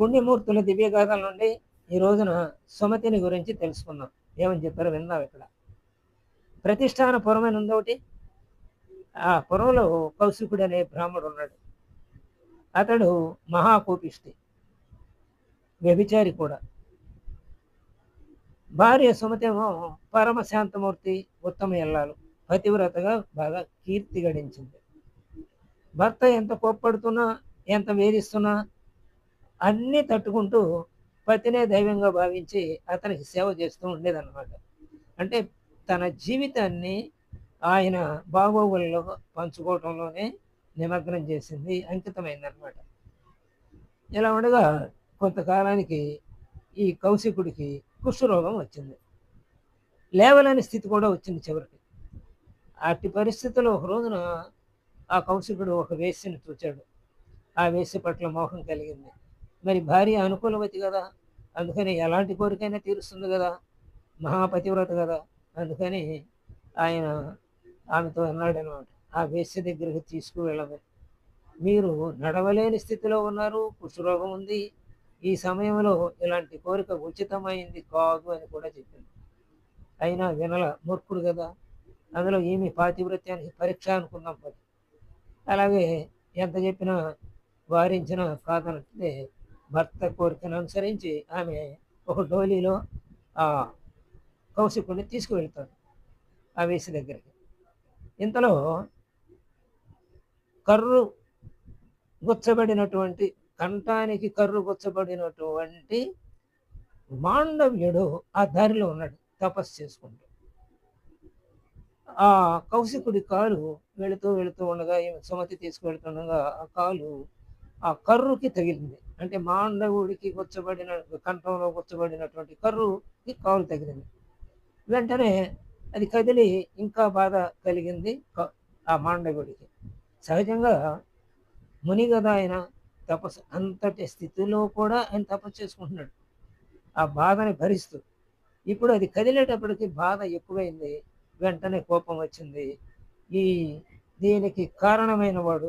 పుణ్యమూర్తుల దివ్యగాథల నుండి ఈ రోజున సుమతిని గురించి తెలుసుకుందాం. ఏమని చెప్పారో విందాం ఇక్కడ. ప్రతిష్టాన పురమైన ఉందోటి ఆ పురంలో కౌశికుడు అనే బ్రాహ్మడు ఉన్నాడు. అతడు మహాకోపిష్టి వ్యభిచారి కూడా. భార్య సుమతేమో పరమశాంతమూర్తి ఉత్తమ ఎల్లాలు. పతివ్రతగా బాగా కీర్తి గడించింది. భర్త ఎంత కోప్పడుతున్నా ఎంత వేధిస్తున్నా అన్నీ తట్టుకుంటూ పతినే దైవంగా భావించి అతనికి సేవ చేస్తూ ఉండేదన్నమాట. అంటే తన జీవితాన్ని ఆయన బాగోగుల్లో పంచుకోవటంలోనే నిమగ్నం చేసింది అంకితమైందనమాట ఇలా ఉండగా కొంతకాలానికి ఈ కౌశికుడికి కుష్ఠరోగం వచ్చింది. లేవలేని స్థితి కూడా వచ్చింది చివరికి. అట్టి పరిస్థితుల్లో ఒక రోజున ఆ కౌశికుడు ఒక వేసిని చూచాడు. ఆ వేశ్య పట్ల మోహం కలిగింది. మరి భార్య అనుకూలవతి కదా. అందుకని ఎలాంటి కోరికైనా తీరుస్తుంది కదా. మహాపతివ్రత కదా. అందుకని ఆయన ఆమెతో అన్నాడు అనమాట ఆ వేస్య దగ్గరికి తీసుకువెళ్ళమని. మీరు నడవలేని స్థితిలో ఉన్నారు. కుష్ఠరోగం ఉంది. ఈ సమయంలో ఇలాంటి కోరిక ఉచితమైంది కాదు అని కూడా చెప్పింది. అయినా వినల మూర్ఖుడు కదా. అందులో ఏమి పాతివృత్యానికి పరీక్ష అనుకుందాం పది అలాగే ఎంత చెప్పినా వారించిన కాదనంటే భర్త కోరికను అనుసరించి ఆమె ఒక డోలీలో ఆ కౌశికుడిని తీసుకువెళ్తాడు ఆ వేసి దగ్గరికి. ఇంతలో కర్రు గుచ్చబడినటువంటి కంఠానికి కర్రు గుచ్చబడినటువంటి మాండవ్యుడు ఆ దారిలో ఉన్నాడు తపస్సు చేసుకుంటూ. ఆ కౌశికుడి కాలు వెళుతూ వెళుతూ ఉండగా సుమతి తీసుకువెళ్తుండగా ఆ కాలు ఆ కర్రుకి తగిలింది. అంటే మాండవుడికి గుచ్చబడిన కంఠంలో గుచ్చబడినటువంటి కర్రుకి కాలు తగిలింది. వెంటనే అది కదిలి ఇంకా బాధ కలిగింది ఆ మాండవుడికి. సహజంగా మునిగదా ఆయన తపస్సు అంతటి స్థితిలో కూడా ఆయన తపస్సు చేసుకుంటున్నాడు. ఆ బాధని భరిస్తూ. ఇప్పుడు అది కదిలేటప్పటికి బాధ ఎక్కువైంది. వెంటనే కోపం వచ్చింది. ఈ దీనికి కారణమైన వాడు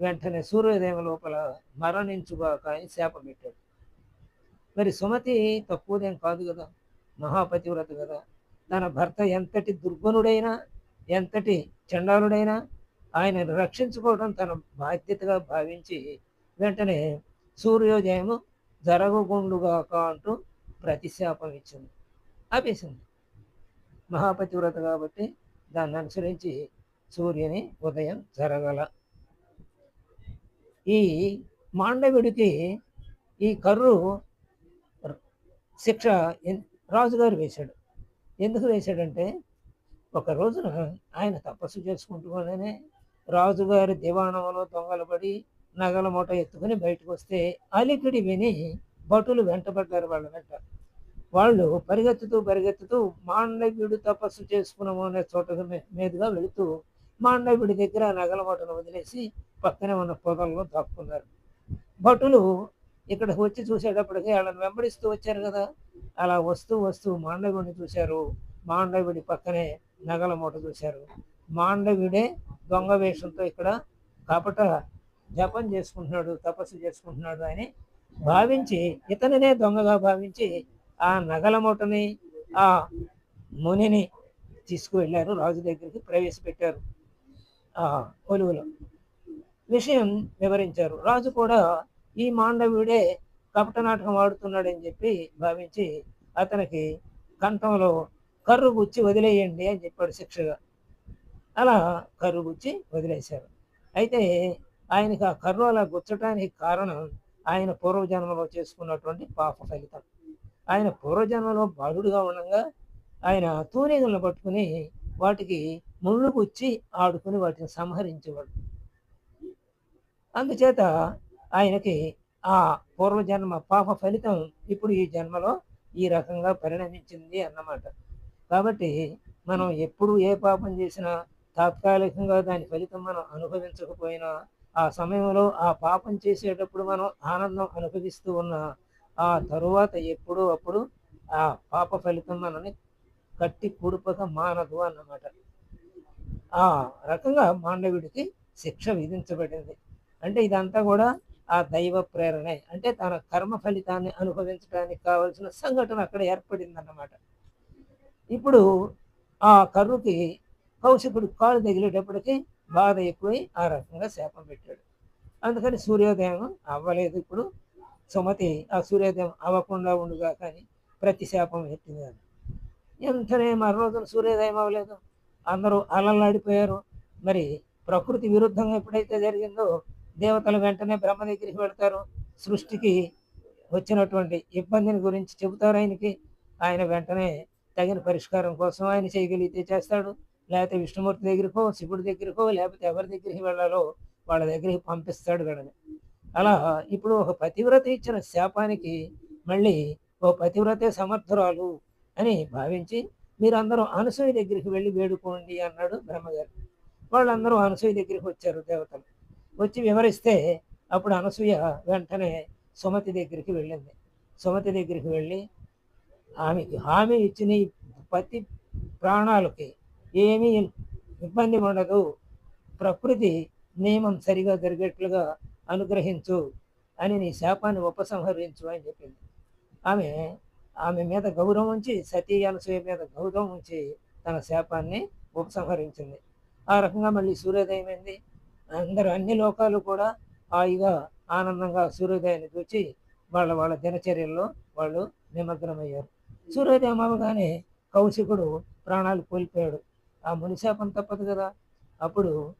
వెంటనే సూర్యోదయం లోపల మరణించుగాక అని శాపం పెట్టాడు. మరి సుమతి తక్కువదేం కాదు కదా మహాపతివ్రత కదా. తన భర్త ఎంతటి దుర్గుణుడైనా ఎంతటి చండాలుడైనా ఆయనను రక్షించుకోవడం తన బాధ్యతగా భావించి వెంటనే సూర్యోదయము జరగకుండుగాక అంటూ ప్రతిశాపం ఇచ్చింది. ఆపేసింది. మహాపతివ్రత కాబట్టి దాన్ని అనుసరించి సూర్యుని ఉదయం జరగల. ఈ మాండవుడికి ఈ కర్రు శిక్ష ఎన్- రాజుగారు వేశాడు. ఎందుకు వేశాడంటే ఒక రోజున ఆయన తపస్సు చేసుకుంటూనే రాజుగారి దివాణంలో దొంగలు పడి నగల మూట ఎత్తుకుని బయటకు వస్తే అలికిడి విని భటులు వెంటబడ్డారు వాళ్ళ వెంట. వాళ్ళు పరిగెత్తుతూ పరిగెత్తుతూ మాండవ్యుడు తపస్సు చేసుకున్నాము అనే చోట మీదుగా వెళుతూ మాండవ్యుడి దగ్గర నగల మూటను వదిలేసి పక్కనే ఉన్న పొదల్లో దాక్కున్నారు. భటులు ఇక్కడికి వచ్చి చూసేటప్పటికి వాళ్ళని వెంబడిస్తూ వచ్చారు కదా. అలా వస్తూ వస్తూ మాండవుడిని చూశారు. మాండవుడి పక్కనే నగల మూట చూశారు. మాండవుడే దొంగ వేషంతో ఇక్కడ కపట జపం చేసుకుంటున్నాడు తపస్సు చేసుకుంటున్నాడు అని భావించి ఇతనినే దొంగగా భావించి ఆ నగల మూటని ఆ మునిని తీసుకువెళ్ళారు. రాజు దగ్గరికి ప్రవేశపెట్టారు. కొలువులో విషయం వివరించారు. రాజు కూడా ఈ మాండవ్యుడే కపట నాటకం ఆడుతున్నాడని చెప్పి భావించి అతనికి కంఠంలో కర్రు గుచ్చి వదిలేయండి అని చెప్పాడు శిక్షగా. అలా కర్రు గుచ్చి వదిలేశారు. అయితే ఆయనకి ఆ కర్రు అలా గుచ్చటానికి కారణం ఆయన పూర్వజన్మలో చేసుకున్నటువంటి పాప ఫలితం. ఆయన పూర్వజన్మలో బాలుడుగా ఉండగా ఆయన తూనీగలను పట్టుకుని వాటికి ముళ్ళు గుచ్చి ఆడుకుని వాటిని సంహరించేవాడు. అందుచేత ఆయనకి ఆ పూర్వజన్మ పాప ఫలితం ఇప్పుడు ఈ జన్మలో ఈ రకంగా పరిణమించింది అన్నమాట. కాబట్టి మనం ఎప్పుడు ఏ పాపం చేసినా తాత్కాలికంగా దాని ఫలితం మనం అనుభవించకపోయినా ఆ సమయంలో ఆ పాపం చేసేటప్పుడు మనం ఆనందం అనుభవిస్తూ ఉన్నా ఆ తరువాత ఎప్పుడూ అప్పుడు ఆ పాప ఫలితం మనని కట్టి కుడుపక మానదు అన్నమాట. ఆ రకంగా మాండవుడికి శిక్ష విధించబడింది. అంటే ఇదంతా కూడా ఆ దైవ ప్రేరణే. అంటే తన కర్మ ఫలితాన్ని అనుభవించడానికి కావలసిన సంఘటన అక్కడ ఏర్పడిందన్నమాట. ఇప్పుడు ఆ కర్రుకి కౌశికుడు కాలు తగిలేటప్పటికి బాధ ఎక్కువై ఆ రకంగా శాపం పెట్టాడు. అందుకని సూర్యోదయం అవ్వలేదు ఇప్పుడు. సుమతి ఆ సూర్యోదయం అవ్వకుండా ఉండుగా కానీ ప్రతి శాపం ఎత్తింది అని వెంటనే మరో రోజున సూర్యోదయం అవ్వలేదు. అందరూ అలలాడిపోయారు. మరి ప్రకృతి విరుద్ధంగా ఎప్పుడైతే జరిగిందో దేవతలు వెంటనే బ్రహ్మ దగ్గరికి వెళ్తారు. సృష్టికి వచ్చినటువంటి ఇబ్బందిని గురించి చెబుతారు ఆయనకి. ఆయన వెంటనే తగిన పరిష్కారం కోసం ఆయన చేయగలిగితే చేస్తాడు. లేకపోతే విష్ణుమూర్తి దగ్గరికో శివుడి దగ్గరికో లేకపోతే ఎవరి దగ్గరికి వెళ్ళాలో వాళ్ళ దగ్గరికి పంపిస్తాడు గడని అలా ఇప్పుడు ఒక పతివ్రత ఇచ్చిన శాపానికి మళ్ళీ ఓ పతివ్రతే సమర్థురాలు అని భావించి మీరందరూ అనసూయ దగ్గరికి వెళ్ళి వేడుకోండి అన్నాడు బ్రహ్మగారు. వాళ్ళందరూ అనసూయ దగ్గరికి వచ్చారు దేవతలు. వచ్చి వివరిస్తే అప్పుడు అనసూయ వెంటనే సుమతి దగ్గరికి వెళ్ళింది. సుమతి దగ్గరికి వెళ్ళి ఆమెకి హామీ ఇచ్చిన ఈ ప్రాణాలకి ఏమీ ఇబ్బంది ఉండదు. ప్రకృతి నియమం సరిగా జరిగేట్లుగా అనుగ్రహించు. అని నీ శాపాన్ని ఉపసంహరించు అని చెప్పింది. ఆమె ఆమె మీద గౌరవం ఉంచి సతీ అనసూయ మీద గౌరవం ఉంచి తన శాపాన్ని ఉపసంహరించింది. ఆ రకంగా మళ్ళీ సూర్యోదయం అయింది. అందరూ అన్ని లోకాలు కూడా హాయిగా ఆనందంగా సూర్యోదయాన్ని చూచి వాళ్ళ వాళ్ళ దినచర్యల్లో వాళ్ళు నిమగ్నమయ్యారు. సూర్యోదయం అవగానే కౌశికుడు ప్రాణాలు కోల్పోయాడు. ఆ మునిశాపం తప్పదు కదా. అప్పుడు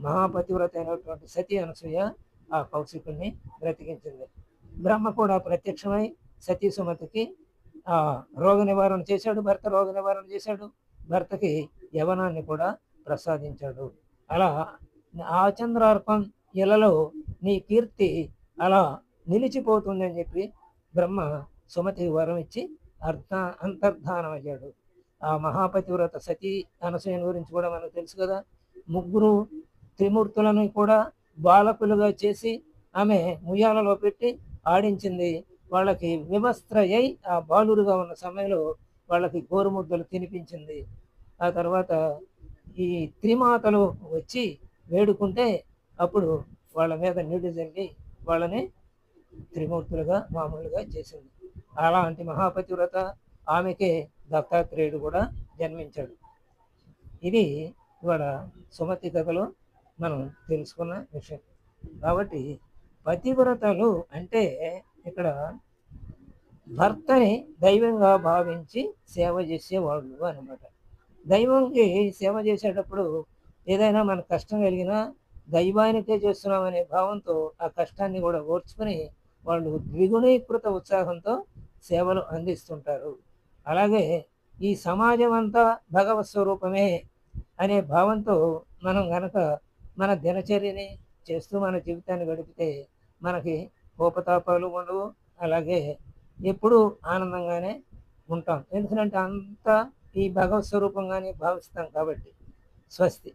మహాపతివ్రత అయినటువంటి సతీ అనసూయ ఆ కౌశికుణ్ణి బ్రతికించింది. బ్రహ్మ కూడా ప్రత్యక్షమై సతీ సుమతికి రోగ నివారణ చేశాడు భర్త రోగ నివారణ చేశాడు భర్తకి యవనాన్ని కూడా ప్రసాదించాడు. అలా ఆ చంద్రార్పం ఇలలో నీ కీర్తి అలా నిలిచిపోతుందని చెప్పి బ్రహ్మ సుమతి వరం ఇచ్చి అర్థ అంతర్ధానం అయ్యాడు ఆ మహాపతివ్రత సతీ అనసూయ గురించి కూడా మనకు తెలుసు కదా. ముగ్గురు త్రిమూర్తులను కూడా బాలకులుగా చేసి ఆమె ముయ్యాలలో పెట్టి ఆడించింది. వాళ్ళకి వివస్త్రయ్యి ఆ బాలురుగా ఉన్న సమయంలో వాళ్ళకి గోరుముద్దలు తినిపించింది. ఆ తర్వాత ఈ త్రిమాతలు వచ్చి వేడుకుంటే అప్పుడు వాళ్ళ మీద నీళ్ళు జరిగి వాళ్ళని త్రిమూర్తులుగా మామూలుగా చేసింది. అలాంటి మహాపతివ్రత ఆమెకే దత్తాత్రేయుడు కూడా జన్మించాడు. ఇది ఇవాళ సుమతి కథలో మనం తెలుసుకున్న విషయం. కాబట్టి పతివ్రతలు అంటే ఇక్కడ భర్తని దైవంగా భావించి సేవ చేసేవాళ్ళు అనమాట దైవంకి సేవ చేసేటప్పుడు ఏదైనా మన కష్టం కలిగినా దైవానికే చేస్తున్నామనే భావంతో ఆ కష్టాన్ని కూడా ఓర్చుకొని వాళ్ళు ద్విగుణీకృత ఉత్సాహంతో సేవలు అందిస్తుంటారు. అలాగే ఈ సమాజం అంతా భగవత్ స్వరూపమే అనే భావంతో మనం గనక మన దినచర్యని చేస్తూ మన జీవితాన్ని గడిపితే మనకి కోపతాపాలు ఉండవు. అలాగే ఎప్పుడూ ఆనందంగానే ఉంటాం. ఎందుకంటే అంతా ఈ భగవత్ స్వరూపంగానే భావిస్తాం కాబట్టి స్వస్తి.